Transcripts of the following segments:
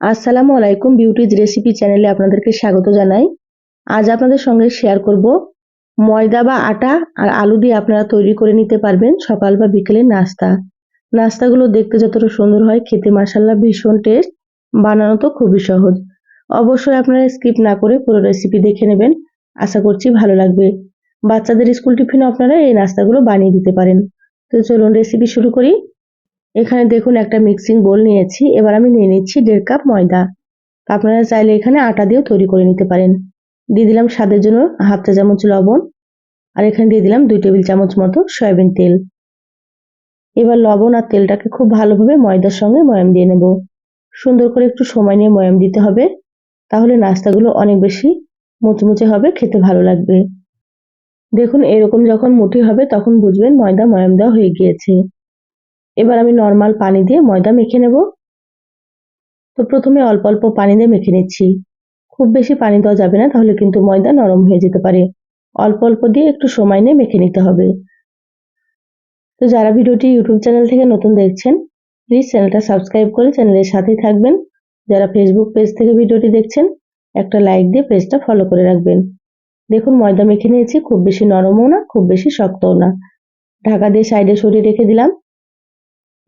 আসসালামু আলাইকুম beauties recipe চ্যানেলে আপনাদেরকে স্বাগত জানাই। আজ আপনাদের সঙ্গে শেয়ার করব ময়দা বা আটা আর আলু দিয়ে আপনারা তৈরি করে নিতে পারবেন সকাল বা বিকেলের নাস্তা। নাস্তাগুলো দেখতে যতটা সুন্দর হয়, খেতে মাসাল্লা ভীষণ টেস্ট বানানো তো খুবই সহজ। অবশ্যই আপনারা স্কিপ না করে পুরো রেসিপি দেখে নেবেন। আশা করছি ভালো লাগবে। বাচ্চাদের স্কুল টিফিনে আপনারা এই নাস্তাগুলো বানিয়ে দিতে পারেন। তো চলুন রেসিপি শুরু করি। এখানে দেখুন একটা মিক্সিং বোল নিয়েছি। এবার আমি নিয়ে নিচ্ছি দেড় কাপ ময়দা। আপনারা চাইলে এখানে আটা দিয়েও তৈরি করে নিতে পারেন। দিয়ে দিলাম স্বাদের জন্য হাফ চা চামচ লবণ। আর এখানে দিয়ে দিলাম দুই টেবিল চামচ মতো সয়াবিন তেল। এবার লবণ আর তেলটাকে খুব ভালোভাবে ময়দার সঙ্গে ময়াম দিয়ে নেব। সুন্দর করে একটু সময় নিয়ে ময়াম দিতে হবে। তাহলে নাস্তাগুলো অনেক বেশি মুচমুচে হবে, খেতে ভালো লাগবে। দেখুন এরকম যখন মুঠি হবে, তখন বুঝবেন ময়দা ময়াম দেওয়া হয়ে গিয়েছে। এবার আমি নর্মাল পানি দিয়ে ময়দা মেখে নেব। তো প্রথমে অল্প অল্প পানি দিয়ে মেখে নিচ্ছি। খুব বেশি পানি দেওয়া যাবে না, তাহলে কিন্তু ময়দা নরম হয়ে যেতে পারে। অল্প অল্প দিয়ে একটু সময় নিয়ে মেখে নিতে হবে। তো যারা ভিডিওটি ইউটিউব চ্যানেল থেকে নতুন দেখছেন প্লিজ চ্যানেলটা সাবস্ক্রাইব করে চ্যানেলের সাথেই থাকবেন। যারা ফেসবুক পেজ থেকে ভিডিওটি দেখছেন, একটা লাইক দিয়ে পেজটা ফলো করে রাখবেন। দেখুন, ময়দা মেখে নিয়েছি, খুব বেশি নরমও না, খুব বেশি শক্তও না। ঢাকা দিয়ে সাইডে সরিয়ে রেখে দিলাম।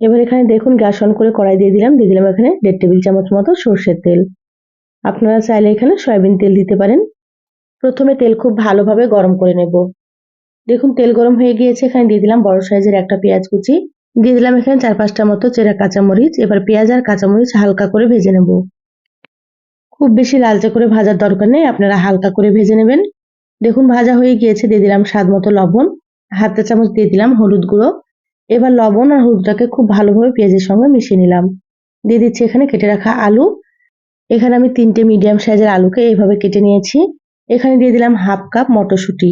এবার এখানে দেখুন গ্যাস অন করে কড়াই দিয়ে দিলাম দিয়ে দিলাম এখানে দেড় টেবিল চামচ মতো সর্ষের তেল। আপনারা চাইলে এখানে সয়াবিন তেল দিতে পারেন। প্রথমে তেল খুব ভালোভাবে গরম করে নেব। দেখুন তেল গরম হয়ে গিয়েছে, এখানে দিয়ে দিলাম বড় সাইজের একটা পেঁয়াজ কুচি। দিয়ে দিলাম এখানে চার পাঁচটা মতো চেরা কাঁচামরিচ। এবার পেঁয়াজ আর কাঁচামরিচ হালকা করে ভেজে নেব। খুব বেশি লালচে করে ভাজার দরকার নেই, আপনারা হালকা করে ভেজে নেবেন। দেখুন ভাজা হয়ে গিয়েছে, দিয়ে দিলাম স্বাদ মতো লবণ। হাতে চামচ দিয়ে দিলাম হলুদ গুঁড়ো। এবার লবণ আর হলুদটাকে খুব ভালোভাবে পেঁয়াজের সঙ্গে মিশিয়ে নিলাম। দিয়ে দিচ্ছি এখানে কেটে রাখা আলু। এখানে আমি তিনটে মিডিয়াম সাইজের আলুকে এইভাবে কেটে নিয়েছি। এখানে দিয়ে দিলাম হাফ কাপ মটরশুঁটি।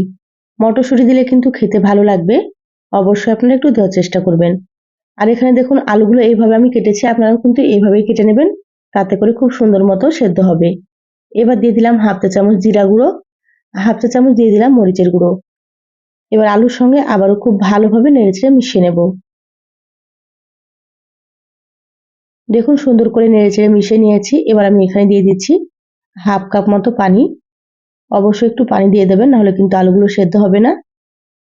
মটরশুঁটি দিলে কিন্তু খেতে ভালো লাগবে। অবশ্যই আপনারা একটু দেওয়ার চেষ্টা করবেন। আর এখানে দেখুন, আলুগুলো এইভাবে আমি কেটেছি। আপনারা কিন্তু এইভাবেই কেটে নেবেন। তাতে করে খুব সুন্দর মতো সেদ্ধ হবে। এবার দিয়ে দিলাম হাফ চা চামচ জিরা গুঁড়ো। হাফ চা চামচ দিয়ে দিলাম মরিচের গুঁড়ো। এবার আলুর সঙ্গে আবারও খুব ভালোভাবে নেড়েচেড়ে মিশিয়ে নেব। দেখুন, সুন্দর করে নেড়েচেড়ে মিশিয়ে নিয়েছি। এবার আমি এখানে দিয়ে দিচ্ছি হাফ কাপ মতো পানি। অবশ্যই একটু পানি দিয়ে দেবেন, নাহলে কিন্তু আলুগুলো সেদ্ধ হবে না।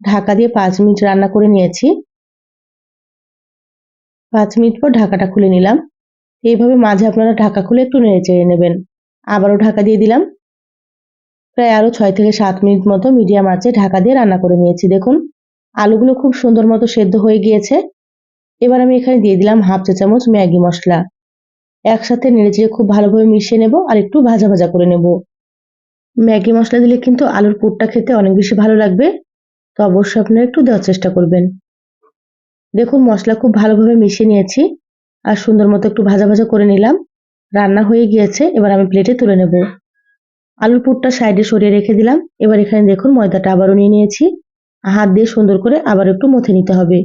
ঢাকা দিয়ে পাঁচ মিনিট রান্না করে নিয়েছি। পাঁচ মিনিট পর ঢাকাটা খুলে নিলাম। এইভাবে মাঝে আপনারা ঢাকা খুলে একটু নেড়ে চেড়ে নেবেন। আবারও ঢাকা দিয়ে দিলাম। প্রায় আরও ছয় থেকে সাত মিনিট মতো মিডিয়াম আঁচে ঢাকা দিয়ে রান্না করে নিয়েছি, দেখুন। আলুগুলো খুব সুন্দর মতো সেদ্ধ হয়ে গিয়েছে। এবার আমি এখানে দিয়ে দিলাম হাফ চা চামচ ম্যাগি মশলা। একসাথে নেড়েচেড়ে খুব ভালোভাবে মিশিয়ে নেব আর একটু ভাজা ভাজা করে নেব। ম্যাগি মশলা দিলে কিন্তু আলুর পুরটা খেতে অনেক বেশি ভালো লাগবে, তো অবশ্যই আপনারা একটু দেওয়ার চেষ্টা করবেন। দেখুন, মশলা খুব ভালোভাবে মিশিয়ে নিয়েছি আর সুন্দর মতো একটু ভাজা ভাজা করে নিলাম। রান্না হয়ে গিয়েছে, এবার আমি প্লেটে তুলে নেব। আলুর পুরটা সাইডে সরিয়ে রেখে দিলাম। এবার এখানে দেখুন ময়দাটা আবারও নিয়ে নিয়েছি। হাত দিয়ে সুন্দর করে আবার একটু মথে নিতে হবে।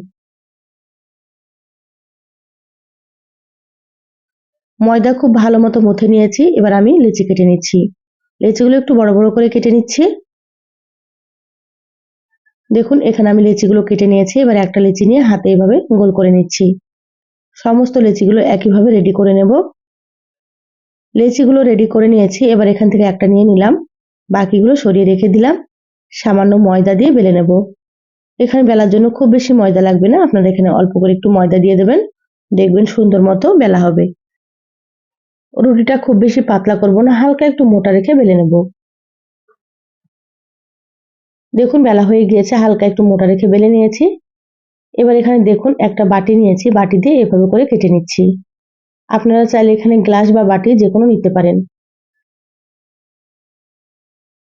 ময়দা খুব ভালো মতো মথে নিয়েছি। এবার আমি লেচি কেটে নিচ্ছি। লেচিগুলো একটু বড় বড় করে কেটে নিচ্ছি। দেখুন, এখানে আমি লেচিগুলো কেটে নিয়েছি। এবার একটা লেচি নিয়ে হাতে এভাবে গোল করে নিচ্ছি। সমস্ত লেচিগুলো একইভাবে রেডি করে নেব। লেচিগুলো রেডি করে নিয়েছি, এবার এখান থেকে একটা নিয়ে নিলাম। বাকিগুলো সরিয়ে রেখে দিলাম। সামান্য ময়দা দিয়ে বেলে নেব। এখানে বেলার জন্য খুব বেশি ময়দা লাগবে না, আপনারা এখানে অল্প করে একটু ময়দা দিয়ে দেবেন। দেখবেন সুন্দর মতো বেলা হবে। রুটিটা খুব বেশি পাতলা করব না, হালকা একটু মোটা রেখে বেলে নেব। দেখুন বেলা হয়ে গিয়েছে, হালকা একটু মোটা রেখে বেলে নিয়েছি। এবার এখানে দেখুন একটা বাটি নিয়েছি, বাটি দিয়ে এভাবে করে কেটে নিচ্ছি। আপনারা চাইলে এখানে গ্লাস বা বাটি যে কোনো নিতে পারেন।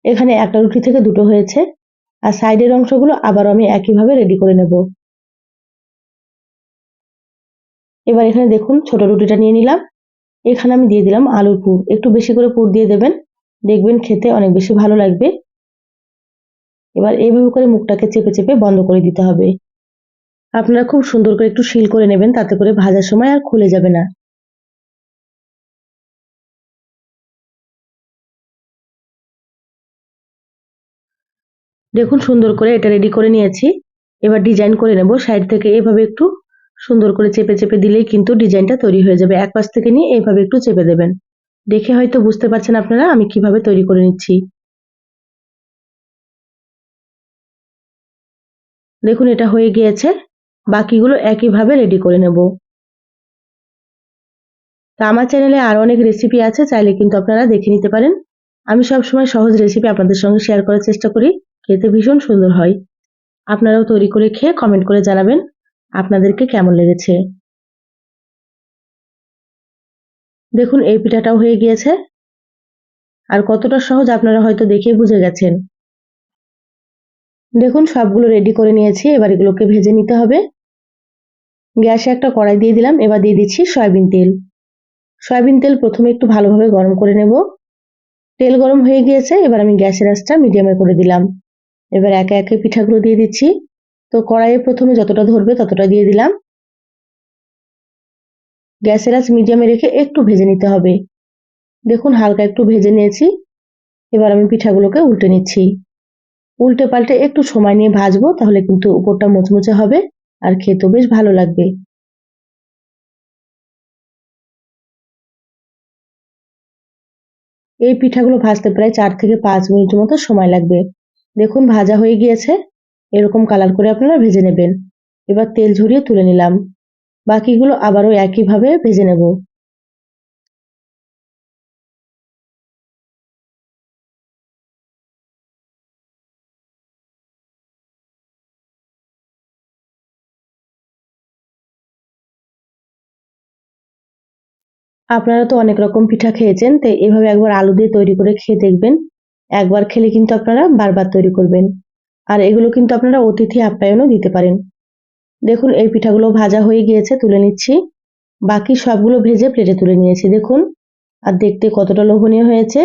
এখানে একটা রুটি থেকে দুটো হয়েছে, আর সাইডের অংশগুলো আবার আমি একইভাবে রেডি করে নেব। এবার এখানে দেখুন, ছোট রুটিটা নিয়ে নিলাম। এখানে আমি দিয়ে দিলাম আলুর পুর। একটু বেশি করে পুর দিয়ে দেবেন, দেখবেন খেতে অনেক বেশি ভালো লাগবে। এবার এইভাবে করে মুখটাকে চেপে চেপে বন্ধ করে দিতে হবে। আপনারা খুব সুন্দর করে একটু শিল করে নেবেন, তাতে করে ভাজার সময় আর খুলে যাবে না। দেখুন সুন্দর করে এটা রেডি করে নিয়েছি। এবার ডিজাইন করে নেব। সাইড থেকে এভাবে একটু সুন্দর করে চেপে চেপে দিলেই কিন্তু ডিজাইনটা তৈরি হয়ে যাবে। এক পাশ থেকে নিয়ে এইভাবে একটু চেপে দেবেন। দেখে হয়তো বুঝতে পারছেন আপনারা আমি কীভাবে তৈরি করে নিচ্ছি। দেখুন এটা হয়ে গিয়েছে। বাকিগুলো একইভাবে রেডি করে নেব। তা আমার চ্যানেলে আরও অনেক রেসিপি আছে, চাইলে কিন্তু আপনারা দেখে নিতে পারেন। আমি সবসময় সহজ রেসিপি আপনাদের সঙ্গে শেয়ার করার চেষ্টা করি। খেতে ভীষণ সুন্দর হয়। আপনারাও তৈরি করে খেয়ে কমেন্ট করে জানাবেন আপনাদেরকে কেমন লেগেছে। দেখুন, এই পিঠাটাও হয়ে গিয়েছে। আর কতটা সহজ আপনারা হয়তো দেখে বুঝে গেছেন। দেখুন, সবগুলো রেডি করে নিয়েছি। এবার এগুলোকে ভেজে নিতে হবে। গ্যাসে একটা কড়াই দিয়ে দিলাম। এবার দিয়ে দিচ্ছি সয়াবিন তেল। সয়াবিন তেল প্রথমে একটু ভালোভাবে গরম করে নেব। তেল গরম হয়ে গিয়েছে। এবার আমি গ্যাসের আঁচটা মিডিয়ামে করে দিলাম। এবার একে একে পিঠাগুলো দিয়ে দিচ্ছি। তো কড়াইয়ে প্রথমে যতটা ধরবে ততটা দিয়ে দিলাম। গ্যাসের আঁচ মিডিয়ামে রেখে একটু ভেজে নিতে হবে। দেখুন হালকা একটু ভেজে নিয়েছি। এবার আমি পিঠাগুলোকে উল্টে নিচ্ছি। উল্টে পাল্টে একটু সময় নিয়ে ভাজবো, তাহলে কিন্তু উপরটা মুচমুচে হবে আর খেতেও বেশ ভালো লাগবে। এই পিঠাগুলো ভাজতে প্রায় চার থেকে পাঁচ মিনিট মতো সময় লাগবে। দেখুন, ভাজা হয়ে গিয়েছে। এরকম কালার করে আপনারা ভেজে নেবেন। এবার তেল ঝরিয়ে তুলে নিলাম। বাকিগুলো আবারও একইভাবে ভেজে নেব। আপনারা তো অনেক রকম পিঠা খেয়েছেন, তো এভাবে একবার আলু দিয়ে তৈরি করে খেয়ে দেখবেন। একবার খেলে কিন্তু আপনারা বারবার তৈরি করবেন। আর এগুলো কিন্তু আপনারা অতিথি আপ্যায়নও দিতে পারেন। দেখুন, এই পিঠাগুলো ভাজা হয়ে গিয়েছে, তুলে নিচ্ছি। বাকি সবগুলো ভেজে প্লেটে তুলে নিয়েছি, দেখুন। আর দেখতে কতটা লোভনীয় হয়েছে।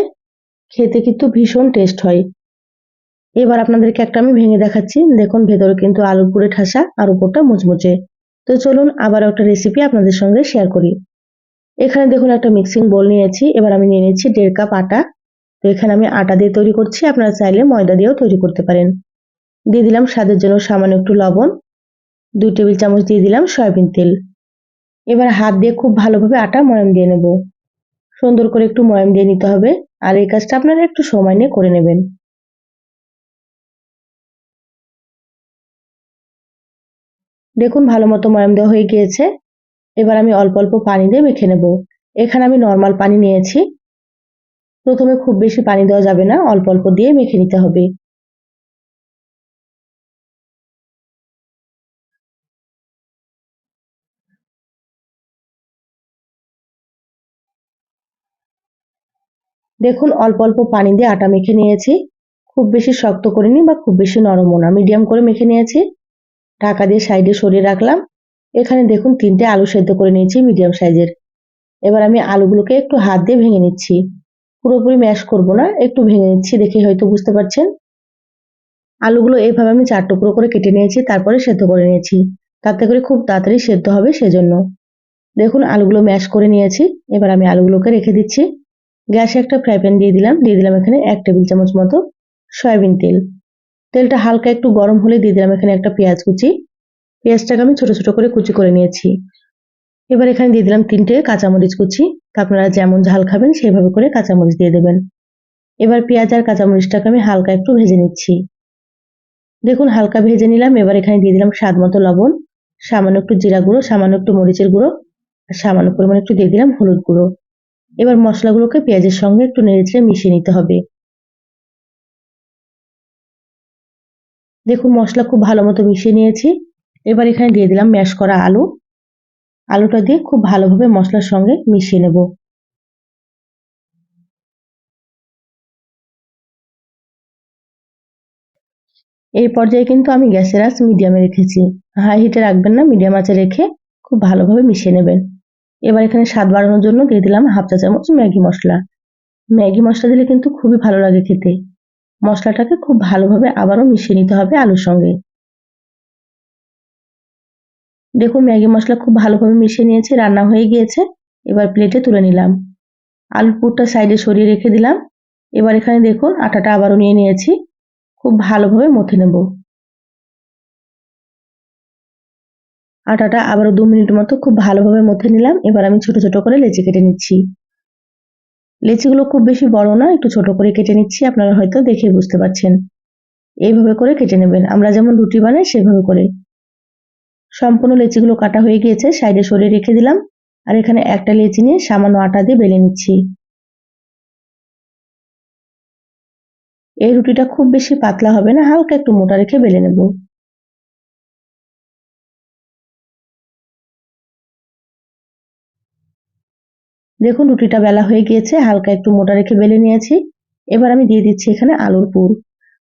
খেতে কিন্তু ভীষণ টেস্ট হয়। এবার আপনাদেরকে একটা আমি ভেঙে দেখাচ্ছি। দেখুন, ভেতরে কিন্তু আলু পুরে ঠাসা আর উপরটা মুচমুচে। তো চলুন আবার একটা রেসিপি আপনাদের সঙ্গে শেয়ার করি। এখানে দেখুন, একটা মিক্সিং বোল নিয়েছি। এবার আমি নিয়ে নিচ্ছি দেড় কাপ আটা। তো এখানে আমি আটা দিয়ে তৈরি করছি। আপনারা চাইলে ময়দা দিয়েও তৈরি করতে পারেন। দিয়ে দিলাম স্বাদের জন্য সামান্য একটু লবণ। দুই টেবিল চামচ দিয়ে দিলাম সয়াবিন তেল। এবার হাত দিয়ে খুব ভালোভাবে আটা ময়াম দিয়ে নেব। সুন্দর করে একটু ময়াম দিয়ে নিতে হবে। আর এই কাজটা আপনারা একটু সময় নিয়ে করে নেবেন। দেখুন ভালো মতো ময়াম দেওয়া হয়ে গিয়েছে। এবার আমি অল্প অল্প পানি দিয়ে মেখে নেব। এখানে আমি নর্মাল পানি নিয়েছি। প্রথমে খুব বেশি পানি দেওয়া যাবে না, অল্প অল্প দিয়ে মেখে নিতে হবে। দেখুন, অল্প অল্প পানি দিয়ে আটা মেখে নিয়েছি। খুব বেশি শক্ত করিনি বা খুব বেশি নরমও না, মিডিয়াম করে মেখে নিয়েছি। ঢাকা দিয়ে সাইডে সরিয়ে রাখলাম। এখানে দেখুন, তিনটে আলু সেদ্ধ করে নিয়েছি মিডিয়াম সাইজের। এবার আমি আলুগুলোকে একটু হাত দিয়ে ভেঙে নিচ্ছি। পুরোপুরি ম্যাশ করব না, একটু ভেঙে নিচ্ছি দেখে হয়তো বুঝতে পারছেন। আলুগুলো এইভাবে আমি চার টুকরো করে কেটে নিয়েছি, তারপরে সেদ্ধ করে নিয়েছি। তাতে করে খুব তাড়াতাড়ি সেদ্ধ হবে সেজন্য। দেখুন, আলুগুলো ম্যাশ করে নিয়েছি, এবার আমি আলুগুলোকে রেখে দিচ্ছি। গ্যাসে একটা ফ্রাই প্যান দিয়ে দিলাম দিয়ে দিলাম এখানে এক টেবিল চামচ মতো সয়াবিন তেল। তেলটা হালকা একটু গরম হলে দিয়ে দিলাম এখানে একটা পেঁয়াজ কুচি। পেঁয়াজটাকে আমি ছোট ছোট করে কুচি করে নিয়েছি। এবার এখানে দিয়ে দিলাম তিনটে কাঁচামরিচ কুচি। আপনারা যেমন ঝাল খাবেন সেভাবে করে কাঁচামরিচ দিয়ে দেবেন। এবার পেঁয়াজ আর কাঁচামরিচটাকে আমি হালকা একটু ভেজে নিচ্ছি। দেখুন, হালকা ভেজে নিলাম। এবার এখানে দিয়ে দিলাম স্বাদ মতো লবণ, সামান্য একটু জিরা গুঁড়ো, সামান্য একটু মরিচের গুঁড়ো, আর সামান্য পরিমাণে একটু দিয়ে দিলাম হলুদ গুঁড়ো। এবার মশলাগুলোকে পেঁয়াজের সঙ্গে একটু নেড়ে মিশিয়ে নিতে হবে। দেখুন, মশলা খুব ভালো মতো মিশিয়ে নিয়েছি। এবার এখানে দিয়ে দিলাম ম্যাশ করা আলু। আলুটা দিয়ে খুব ভালোভাবে মশলার সঙ্গে মিশিয়ে নেব। এই পর্যায়ে কিন্তু আমি গ্যাসের আঁচ মিডিয়ামে রেখেছি। হাই হিটে রাখবেন না, মিডিয়াম আঁচে রেখে খুব ভালোভাবে মিশিয়ে নেবেন। এবার এখানে স্বাদ বাড়ানোর জন্য দিয়ে দিলাম হাফ চা চামচ ম্যাগি মশলা। ম্যাগি মশলা দিলে কিন্তু খুবই ভালো লাগে খেতে। মশলাটাকে খুব ভালোভাবে আবারও মিশিয়ে নিতে হবে আলুর সঙ্গে। দেখুন, ম্যাগি মশলা খুব ভালোভাবে মিশিয়ে নিয়েছি, রান্না হয়ে গিয়েছে। এবার প্লেটে তুলে নিলাম। আলুর পুরটা সাইডে সরিয়ে রেখে দিলাম। এবার এখানে দেখুন, আটাটা আবারও নিয়ে নিয়েছি। খুব ভালোভাবে মথে নেব। আটাটা আবারও দু মিনিট মতো খুব ভালোভাবে মথে নিলাম। এবার আমি ছোট ছোট করে লেচি কেটে নিচ্ছি। লেচিগুলো খুব বেশি বড় না, একটু ছোট করে কেটে নিচ্ছি। আপনারা হয়তো দেখে বুঝতে পারছেন। এইভাবে করে কেটে নেবেন। আমরা যেমন রুটি বানাই, সেভাবে করে। সম্পূর্ণ লেচিগুলো কাটা হয়ে গিয়েছে, সাইডে সরিয়ে রেখে দিলাম। আর এখানে একটা লেচি নিয়ে সামান্য আটা দিয়ে বেলে নিচ্ছি। এই রুটিটা খুব বেশি পাতলা হবে না, হালকা একটু মোটা রেখে বেলে নেব। দেখুন, রুটিটা বেলা হয়ে গিয়েছে, হালকা একটু মোটা রেখে বেলে নিয়েছি। এবার আমি দিয়ে দিচ্ছি এখানে আলুর পুর।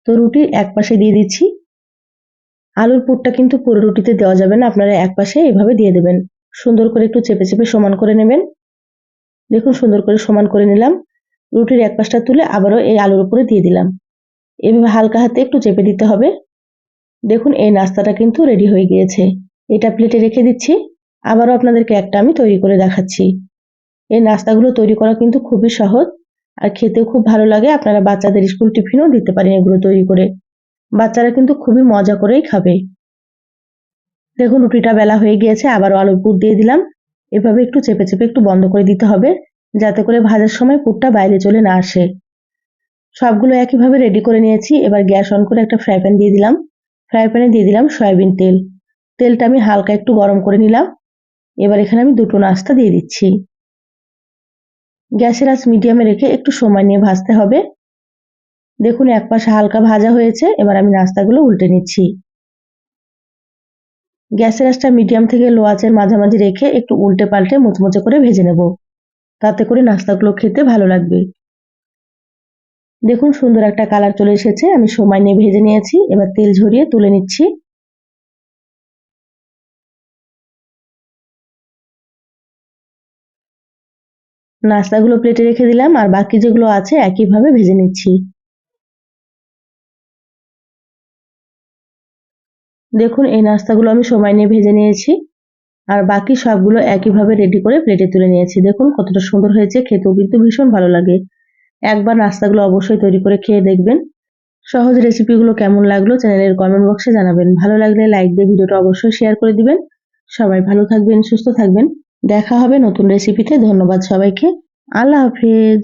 তো রুটির এক পাশে দিয়ে দিচ্ছি আলুর পুরটা কিন্তু পুরো রুটিতে দেওয়া যাবে না। আপনারা এক পাশে এভাবে দিয়ে দেবেন। সুন্দর করে একটু চেপে চেপে সমান করে নেবেন। দেখুন, সুন্দর করে সমান করে নিলাম। রুটির এক পাশটা তুলে আবারও এই আলুর উপরে দিয়ে দিলাম। এভাবে হালকা হাতে একটু চেপে দিতে হবে। দেখুন, এই নাস্তাটা কিন্তু রেডি হয়ে গিয়েছে। এটা প্লেটে রেখে দিচ্ছি। আবারও আপনাদেরকে একটা আমি তৈরি করে দেখাচ্ছি। এই নাস্তাগুলো তৈরি করা কিন্তু খুবই সহজ। আর খেতেও খুব ভালো লাগে। আপনারা বাচ্চাদের স্কুল টিফিনও দিতে পারেন এগুলো তৈরি করে। বাচ্চারা কিন্তু খুবই মজা করেই খাবে। দেখুন, রুটিটা বেলা হয়ে গিয়েছে আবারও আলুর পুর দিয়ে দিলাম। এভাবে একটু চেপে চেপে একটু বন্ধ করে দিতে হবে, যাতে করে ভাজার সময় পুরটা বাইরে চলে না আসে। সবগুলো একইভাবে রেডি করে নিয়েছি। এবার গ্যাস অন করে একটা ফ্রাই প্যান দিয়ে দিলাম। ফ্রাই প্যানে দিয়ে দিলাম সয়াবিন তেল। তেলটা আমি হালকা একটু গরম করে নিলাম। এবার এখানে আমি দুটো নাস্তা দিয়ে দিচ্ছি। গ্যাসের আঁচ মিডিয়ামে রেখে একটু সময় নিয়ে ভাজতে হবে। দেখুন, এক পাশে হালকা ভাজা হয়েছে, এবার আমি নাস্তাগুলো উল্টে নিচ্ছি। গ্যাসের আঁচটা মিডিয়াম থেকে লো আঁচের মাঝামাঝি রেখে একটু উল্টে পাল্টে মুচমুচে করে ভেজে নেব। তাতে করে নাস্তাগুলো খেতে ভালো লাগবে। দেখুন, সুন্দর একটা কালার চলে এসেছে, আমি সময় নিয়ে ভেজে নিয়েছি, এবার তেল ঝরিয়ে তুলে নিচ্ছি। নাস্তাগুলো প্লেটে রেখে দিলাম, আর বাকি যেগুলো আছে একইভাবে ভেজে নিচ্ছি। দেখুন, এই নাস্তাগুলো আমি সময় নিয়ে ভেজে নিয়েছি। আর বাকি সবগুলো একইভাবে রেডি করে প্লেটে তুলে নিয়েছি। দেখুন, কতটা সুন্দর হয়েছে, খেতেও কিন্তু ভীষণ ভালো লাগে। একবার নাস্তাগুলো অবশ্যই তৈরি করে খেয়ে দেখবেন। সহজ রেসিপিগুলো কেমন লাগল চ্যানেলের কমেন্ট বক্সে জানাবেন। ভালো লাগলে লাইক দিয়ে ভিডিওটা অবশ্যই শেয়ার করে দিবেন। সবাই ভালো থাকবেন, সুস্থ থাকবেন। দেখা হবে নতুন রেসিপিতে ধন্যবাদ সবাইকে। আল্লাহ হাফিজ।